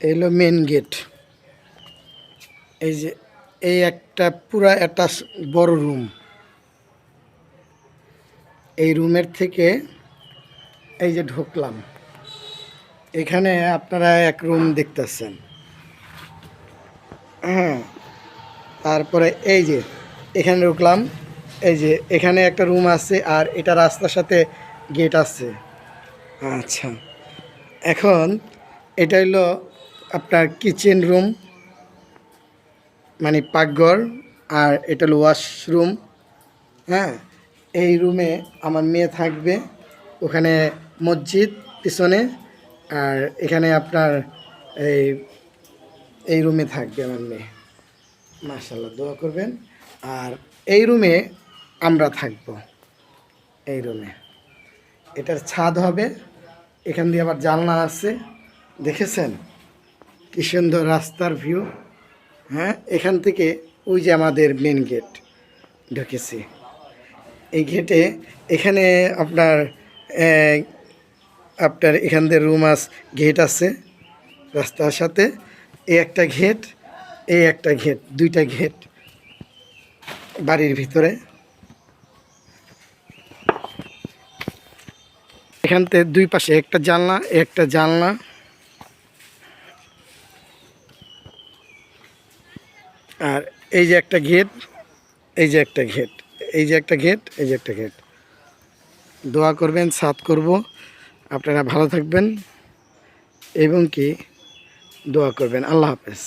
এই হলো main gate এই যে, এই একটা পুরা স- বড় রুম এই রুমের থেকে এই যে ঢুকলাম। এখানে আপনারা এক রুম দেখতেছেন। হ্যাঁ তারপরে এই যে, এখানে ঢুকলাম। এই যে, এখানে একটা রুম আছে আর এটা রাস্তার সাথে গেট আছে। আচ্ছা এখন এটা হলো আপনার কিচেন রুম মানে পাকঘর আর এটা হলো ওয়াশরুম হ্যাঁ? এই রুমে আমার মেয়ে থাকবে, ওখানে মসজিদ পিছনে আর এখানে আপনার এই এই রুমে থাকবে আমার মেয়ে। মাশাল্লাহ দোয়া করবেন। আর এই রুমে আমরা থাকব, এই রুমে এটার ছাদ হবে, এখান দিয়ে আবার জানলা আছে, দেখেছেন? কি সুন্দর রাস্তার ভিউ হ্যাঁ? এখান থেকে ওই যে আমাদের মেন গেট ঢুকেছি। এই গেটে এখানে আপনার আপনার এখান দিয়ে রুম আস গেট আছে রাস্তার সাথে। এই একটা গেট এই একটা গেট দুইটা গেট বাড়ির ভিতরে। এখান থেকে দুই পাশে একটা জানলা একটা জানলা। আর এই যে একটা ঘেট, এই যে একটা ঘেট, এই যে একটা ঘেট, এই যে একটা ঘেট। দোয়া করবেন সাত করব। আপনারা ভালো থাকবেন এবং কি, দোয়া করবেন। আল্লাহ হাফেজ।